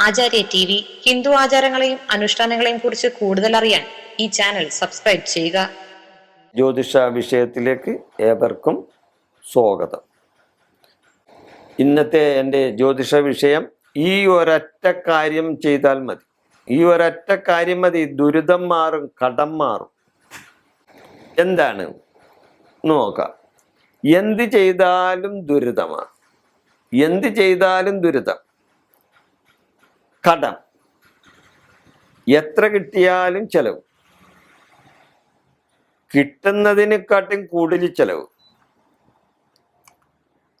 ആചാര്യ T V Hindu ആചാരങ്ങളെയും അനുഷ്ഠാനങ്ങളെയും കുറിച്ച് കൂടുതൽ അറിയാൻ ഈ ചാനൽ സബ്സ്ക്രൈബ് ചെയ്യുക. ജ്യോതിഷ വിഷയത്തിലേക്ക് ഏവർക്കും സ്വാഗതം. ഇന്നത്തെ എന്റെ ജ്യോതിഷ വിഷയം ഈ ഒരൊറ്റ കാര്യം ചെയ്താൽ മതി. ഈ ഒരൊറ്റ കാര്യം മതി ദുരിതം മാറും കടം മാറും. എന്താണ്? നോക്കാം. എന്ത് ചെയ്താലും ദുരിതമാണ്. എന്ത് ചെയ്താലും ദുരിതം. കടം. എത്ര കിട്ടിയാലും ചെലവ്. കിട്ടുന്നതിനെക്കാട്ടും കൂടുതൽ ചെലവ്.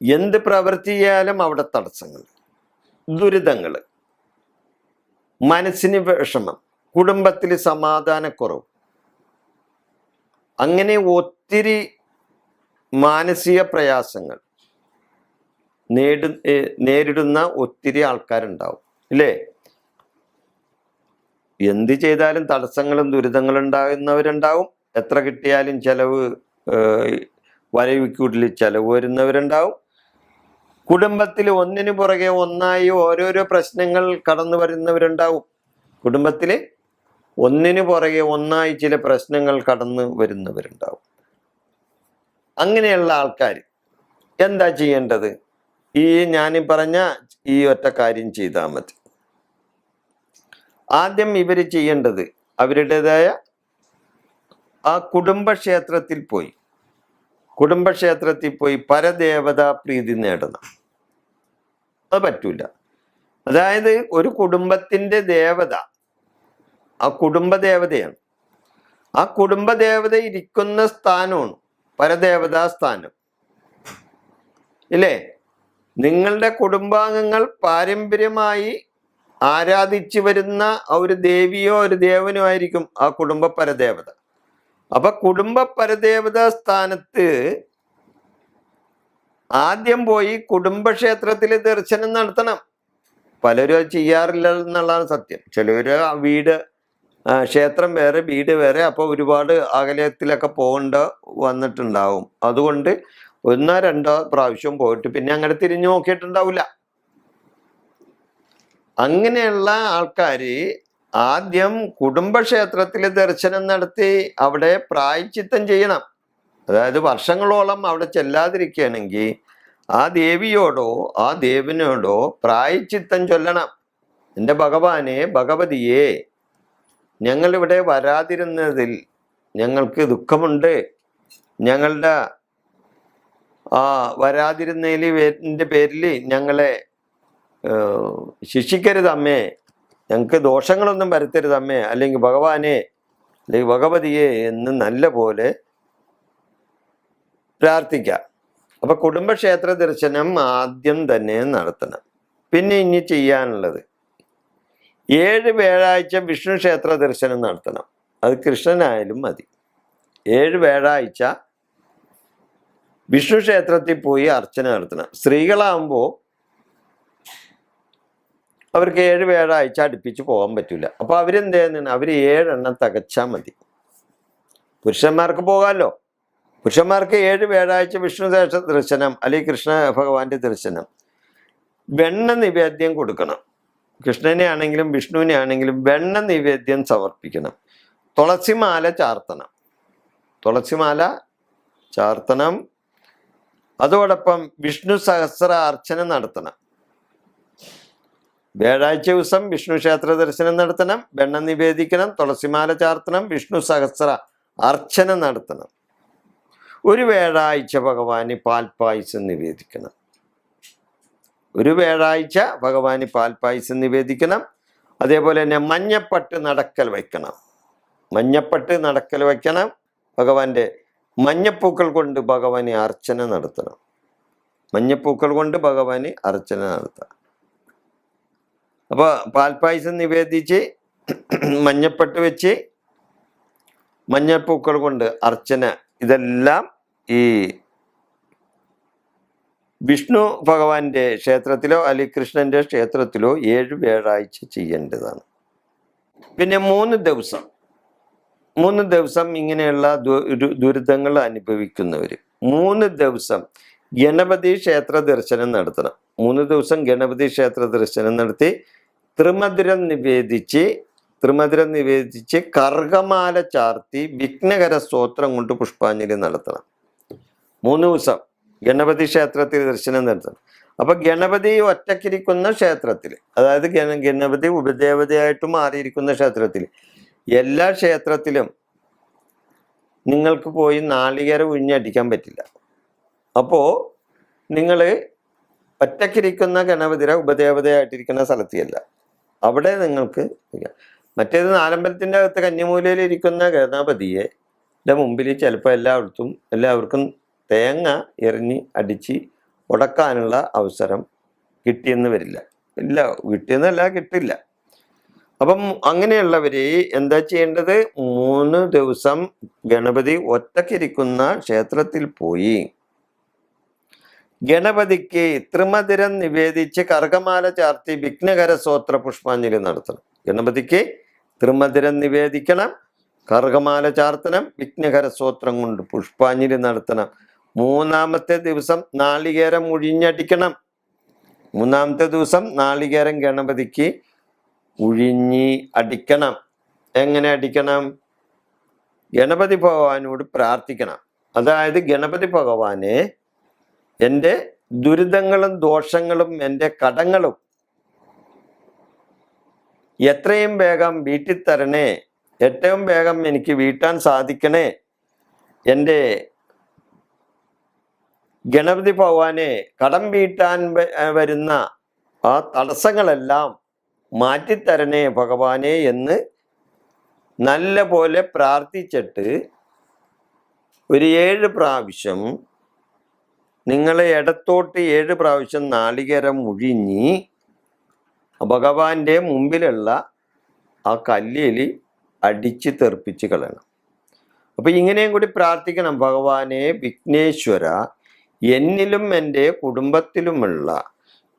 എന്ത് പ്രവർത്തിയാലും അവിടെ തടസ്സങ്ങൾ ദുരിതങ്ങൾ മനസ്സിന് വിഷമം കുടുംബത്തിൽ സമാധാനക്കുറവ്. അങ്ങനെ ഒത്തിരി മാനസിക പ്രയാസങ്ങൾ നേരിടുന്ന ഒത്തിരി ആൾക്കാരുണ്ടാവും അല്ലേ എന്ത് ചെയ്താലും തടസ്സങ്ങളും ദുരിതങ്ങളും ഉണ്ടാകുന്നവരുണ്ടാവും. എത്ര കിട്ടിയാലും ചിലവ് വരവിക്കൂട്ടിൽ ചെലവ് വരുന്നവരുണ്ടാവും. കുടുംബത്തിൽ ഒന്നിനു പുറകെ ഒന്നായി ഓരോരോ പ്രശ്നങ്ങൾ കടന്നു വരുന്നവരുണ്ടാവും. കുടുംബത്തിൽ ഒന്നിനു പുറകെ ഒന്നായി ചില പ്രശ്നങ്ങൾ കടന്നു വരുന്നവരുണ്ടാവും. അങ്ങനെയുള്ള ആൾക്കാർ എന്താ ചെയ്യേണ്ടത്? ഈ ഞാൻ പറഞ്ഞ ഈ ഒറ്റ കാര്യം ചെയ്താൽ മതി. ആദ്യം ഇവർ ചെയ്യേണ്ടത് അവരുടേതായ ആ കുടുംബക്ഷേത്രത്തിൽ പോയി. കുടുംബക്ഷേത്രത്തിൽ പോയി പരദേവതാ പ്രീതി നേടണം. അത് പറ്റൂല. അതായത് ഒരു കുടുംബത്തിന്റെ ദേവത ആ കുടുംബദേവതയാണ്. ആ കുടുംബദേവത ഇരിക്കുന്ന സ്ഥാനമാണ് പരദേവതാ സ്ഥാനം. ഇല്ലേ? നിങ്ങളുടെ കുടുംബാംഗങ്ങൾ പാരമ്പര്യമായി ആരാധിച്ചു വരുന്ന ഒരു ദേവിയോ ഒരു ദേവനോ ആയിരിക്കും ആ കുടുംബ പരദേവത. അപ്പൊ കുടുംബ പരദേവത സ്ഥാനത്ത് ആദ്യം പോയി കുടുംബക്ഷേത്രത്തിൽ ദർശനം നടത്തണം. പലരും അത് ചെയ്യാറില്ല എന്നുള്ളതാണ് സത്യം. ചിലവര് ആ വീട് ക്ഷേത്രം വേറെ വീട് വേറെ അപ്പോൾ ഒരുപാട് അകലത്തിലൊക്കെ പോകേണ്ട വന്നിട്ടുണ്ടാവും. അതുകൊണ്ട് ഒന്നോ രണ്ടോ പ്രാവശ്യം പോയിട്ട് പിന്നെ അങ്ങനെ തിരിഞ്ഞു നോക്കിയിട്ടുണ്ടാവില്ല. അങ്ങനെയുള്ള ആൾക്കാർ ആദ്യം കുടുംബക്ഷേത്രത്തിൽ ദർശനം നടത്തി അവിടെ പ്രായച്ചിത്തം ചെയ്യണം. അതായത് വർഷങ്ങളോളം അവിടെ ചെല്ലാതിരിക്കുകയാണെങ്കിൽ ആ ദേവിയോടോ ആ ദേവിനോടോ പ്രായച്ചിത്തം ചൊല്ലണം. എന്റെ ഭഗവാനെ ഭഗവതിയെ ഞങ്ങളിവിടെ വരാതിരുന്നതിൽ ഞങ്ങൾക്ക് ദുഃഖമുണ്ട്. ഞങ്ങളുടെ ആ വരാതിരുന്നതിൽ എന്റെ പേരിൽ ഞങ്ങളെ ഏഹ്, ശിക്ഷിക്കരുത് അമ്മേ. ഞങ്ങൾക്ക് ദോഷങ്ങളൊന്നും വരുത്തരുത് അമ്മേ. അല്ലെങ്കിൽ ഭഗവാനെ അല്ലെങ്കിൽ ഭഗവതിയെ എന്ന് നല്ല പോലെ പ്രാർത്ഥിക്കാം. അപ്പൊ കുടുംബക്ഷേത്ര ദർശനം ആദ്യം തന്നെ നടത്തണം. പിന്നെ ഇനി ചെയ്യാനുള്ളത്. ഏഴ് വ്യാഴാഴ്ച വിഷ്ണു ക്ഷേത്ര ദർശനം നടത്തണം. അത് കൃഷ്ണനായാലും മതി. ഏഴ് വ്യാഴാഴ്ച വിഷ്ണു ക്ഷേത്രത്തിൽ പോയി അർച്ചന നടത്തണം. സ്ത്രീകളാകുമ്പോൾ അവർക്ക് ഏഴ് വ്യാഴാഴ്ച അടുപ്പിച്ച് പോകാൻ പറ്റില്ല അപ്പോൾ അവരെന്ത് അവർ ഏഴെണ്ണം തികച്ചാൽ മതി. പുരുഷന്മാർക്ക് പോകാമല്ലോ പുരുഷന്മാർക്ക് ഏഴ് വ്യാഴാഴ്ച വിഷ്ണു ദേശ ദർശനം അല്ലെങ്കിൽ കൃഷ്ണ ഭഗവാന്റെ ദർശനം. വെണ്ണ നിവേദ്യം കൊടുക്കണം. കൃഷ്ണനെ ആണെങ്കിലും വിഷ്ണുവിനെ ആണെങ്കിലും വെണ്ണ നിവേദ്യം സമർപ്പിക്കണം. തുളസിമാല ചാർത്തണം. തുളസിമാല ചാർത്തണം. അതോടൊപ്പം വിഷ്ണു സഹസ്ര അർച്ചന നടത്തണം. വ്യാഴാഴ്ച ദിവസം വിഷ്ണു ക്ഷേത്ര ദർശനം നടത്തണം വെണ്ണ നിവേദിക്കണം തുളസിമാല ചാർത്തണം വിഷ്ണു സഹസ്ര അർച്ചന നടത്തണം. ഒരു വ്യാഴാഴ്ച ഭഗവാന് പാൽപ്പായസം നിവേദിക്കണം. ഒരു വ്യാഴാഴ്ച ഭഗവാന് പാൽപ്പായസം നിവേദിക്കണം. അതേപോലെ തന്നെ മഞ്ഞപ്പട്ട് നടക്കൽ വയ്ക്കണം. മഞ്ഞപ്പട്ട് നടക്കൽ വയ്ക്കണം. ഭഗവാന്റെ മഞ്ഞപ്പൂക്കൾ കൊണ്ട് ഭഗവാന് അർച്ചന നടത്തണം. മഞ്ഞപ്പൂക്കൾ കൊണ്ട് ഭഗവാന് അർച്ചന നടത്താം അപ്പൊ പാൽപ്പായസം നിവേദിച്ച് മഞ്ഞപ്പെട്ട് വെച്ച് മഞ്ഞപ്പൂക്കൾ കൊണ്ട് അർച്ചന ഇതെല്ലാം ഈ വിഷ്ണു ഭഗവാന്റെ ക്ഷേത്രത്തിലോ അല്ലെങ്കിൽ കൃഷ്ണന്റെ ക്ഷേത്രത്തിലോ ഏഴ് വ്യാഴാഴ്ച ചെയ്യേണ്ടതാണ്. പിന്നെ മൂന്ന് ദിവസം. മൂന്ന് ദിവസം ഇങ്ങനെയുള്ള ദുരിതങ്ങൾ അനുഭവിക്കുന്നവർ മൂന്ന് ദിവസം ഗണപതി ക്ഷേത്ര ദർശനം നടത്തണം. മൂന്ന് ദിവസം ഗണപതി ക്ഷേത്ര ദർശനം നടത്തി ത്രിമധുരം നിവേദിച്ച് ത്രിമധുരം നിവേദിച്ച് കർഗമാല ചാർത്തി വിഘ്നകര സ്തോത്രം കൊണ്ട് പുഷ്പാഞ്ജലി നടത്തണം. മൂന്ന് ദിവസം ഗണപതി ക്ഷേത്രത്തിൽ ദർശനം നടത്തണം. അപ്പൊ ഗണപതി ഒറ്റക്കിരിക്കുന്ന ക്ഷേത്രത്തിൽ അതായത് ഗണ ഗണപതി ഉപദേവതയായിട്ട് മാറിയിരിക്കുന്ന ക്ഷേത്രത്തിൽ എല്ലാ ക്ഷേത്രത്തിലും നിങ്ങൾക്ക് പോയി നാളികേര ഉഴിഞ്ഞടിക്കാൻ പറ്റില്ല. അപ്പോൾ നിങ്ങൾ ഒറ്റക്കിരിക്കുന്ന ഗണപതിരെ ഉപദേവതയായിട്ടിരിക്കുന്ന സ്ഥലത്തിയല്ല അവിടെ നിങ്ങൾക്ക്. മറ്റേത് നാലമ്പലത്തിന്റെ അകത്ത് കന്യമൂലയിൽ ഇരിക്കുന്ന ഗണപതിയെ എന്റെ മുമ്പിൽ ചിലപ്പോൾ എല്ലായിടത്തും എല്ലാവർക്കും തേങ്ങ എറിഞ്ഞ് അടിച്ച് ഉടക്കാനുള്ള അവസരം കിട്ടിയെന്ന് വരില്ല. ഇല്ല കിട്ടിയെന്നല്ല കിട്ടില്ല. അപ്പം അങ്ങനെയുള്ളവര് എന്താ ചെയ്യേണ്ടത്? മൂന്ന് ദിവസം ഗണപതി ഒറ്റക്കിരിക്കുന്ന ക്ഷേത്രത്തിൽ പോയി ഗണപതിക്ക് ത്രിമധുരം നിവേദിച്ച് കർഗമാല ചാർത്തി വിഘ്നകര സ്തോത്ര പുഷ്പാഞ്ജലി നടത്തണം. ഗണപതിക്ക് ത്രിമധുരം നിവേദിക്കണം കർഗമാല ചാർത്തണം വിഘ്നകര സ്തോത്രം കൊണ്ട് പുഷ്പാഞ്ജലി നടത്തണം. മൂന്നാമത്തെ ദിവസം നാളികേരം ഉഴിഞ്ഞടിക്കണം. മൂന്നാമത്തെ ദിവസം നാളികേരം ഗണപതിക്ക് ഉഴിഞ്ഞി അടിക്കണം. എങ്ങനെ അടിക്കണം? ഗണപതി ഭഗവാനോട് പ്രാർത്ഥിക്കണം. അതായത് ഗണപതി ഭഗവാനെ എന്റെ ദുരിതങ്ങളും ദോഷങ്ങളും എന്റെ കടങ്ങളും എത്രയും വേഗം വീട്ടിൽ തരണേ. ഏറ്റവും വേഗം എനിക്ക് വീട്ടാൻ സാധിക്കണേ. എന്റെ ഗണപതി ഭഗവാനെ കടം വീട്ടാൻ വരുന്ന ആ തടസ്സങ്ങളെല്ലാം മാറ്റിത്തരണേ ഭഗവാനെ എന്ന് നല്ല പോലെ പ്രാർത്ഥിച്ചിട്ട് ഒരു ഏഴ് പ്രാവശ്യം നിങ്ങളെ ഇടത്തോട്ട് ഏഴ് പ്രാവശ്യം നാളികേരം മുഴിഞ്ഞി ഭഗവാന്റെ മുമ്പിലുള്ള ആ കല്ലിൽ അടിച്ച് തെറിപ്പിച്ച് കളയണം. അപ്പൊ ഇങ്ങനെയും കൂടി പ്രാർത്ഥിക്കണം ഭഗവാനെ വിഘ്നേശ്വര എന്നിലും എന്റെ കുടുംബത്തിലുമുള്ള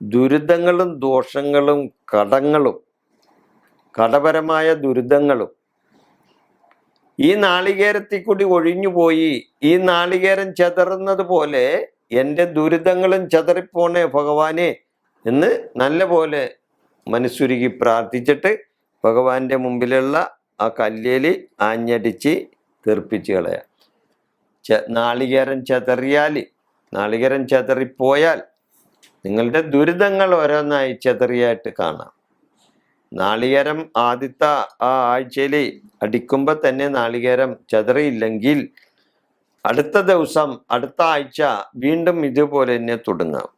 ദുരിതങ്ങളും ദോഷങ്ങളും കടങ്ങളും കടപരമായ ദുരിതങ്ങളും ഈ നാളികേരത്തിൽ കൂടി ഒഴിഞ്ഞുപോയി ഈ നാളികേരം ചെതറുന്നത് പോലെ എന്റെ ദുരിതങ്ങളും ചതറിപ്പോണേ ഭഗവാനെ എന്ന് നല്ല പോലെ മനസ്സുരുകി പ്രാർത്ഥിച്ചിട്ട് ഭഗവാന്റെ മുമ്പിലുള്ള ആ കല്ലേലി ആഞ്ഞടിച്ച് തീർപ്പിച്ച് കളയാം. ചെ നാളികേരം ചെതറിയാൽ നാളികേരം ചെതറിപ്പോയാൽ നിങ്ങളുടെ ദുരിതങ്ങൾ ഓരോന്നായി ചെതറിയായിട്ട് കാണാം. നാളികേരം ആദ്യത്തെ ആ ആഴ്ചയിൽ അടിക്കുമ്പോൾ തന്നെ നാളികേരം ചെതറിയില്ലെങ്കിൽ അടുത്ത ദിവസം അടുത്ത ആഴ്ച വീണ്ടും ഇതുപോലെ തന്നെ തുടങ്ങാം.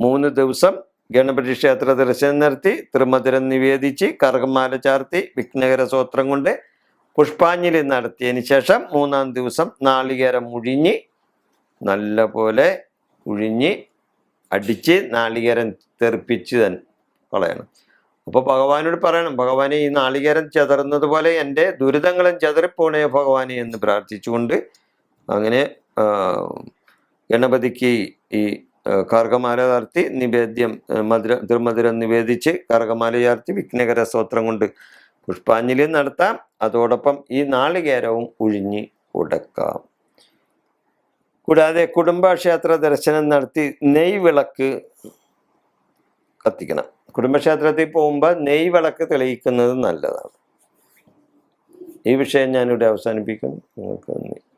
മൂന്ന് ദിവസം ഗണപതി ക്ഷേത്ര ദർശനം നടത്തി തൃമധുരം നിവേദിച്ച് കർഗമാല ചാർത്തി വിഘ്നകര സ്വോത്രം കൊണ്ട് പുഷ്പാഞ്ജലി നടത്തിയതിന് ശേഷം മൂന്നാം ദിവസം നാളികേരം മുഴിഞ്ഞ് നല്ല പോലെ ഉഴിഞ്ഞ് അടിച്ച് നാളികേരം തെറിപ്പിച്ച് തന്നെ കളയണം. അപ്പോൾ ഭഗവാനോട് പറയണം ഭഗവാനെ ഈ നാളികേരം ചതറുന്നത് പോലെ എന്റെ ദുരിതങ്ങളും ചതറിപ്പോണേ ഭഗവാനെ എന്ന് പ്രാർത്ഥിച്ചുകൊണ്ട് അങ്ങനെ ഗണപതിക്ക് ഈ കർഗമാല നടത്തി നിവേദ്യം മധുര തിരുമധുരം നിവേദിച്ച് കർഗമാല ചാർത്തി വിഘ്നകര സ്തോത്രം കൊണ്ട് പുഷ്പാഞ്ജലി നടത്താം. അതോടൊപ്പം ഈ നാളികേരവും ഉഴിഞ്ഞ് ഉടക്കാം. കൂടാതെ കുടുംബക്ഷേത്ര ദർശനം നടത്തി നെയ് വിളക്ക് കത്തിക്കണം. കുടുംബക്ഷേത്രത്തിൽ പോകുമ്പോൾ നെയ് വിളക്ക് തെളിയിക്കുന്നത് നല്ലതാണ്. ഈ വിഷയം ഞാനിവിടെ അവസാനിപ്പിക്കുന്നു. നിങ്ങൾക്ക്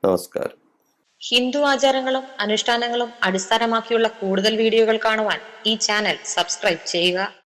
നമസ്കാരം. ഹിന്ദു ആചാരങ്ങളും അനുഷ്ഠാനങ്ങളും അടിസ്ഥാനമാക്കിയുള്ള കൂടുതൽ വീഡിയോകൾ കാണുവാൻ ഈ ചാനൽ സബ്സ്ക്രൈബ് ചെയ്യുക.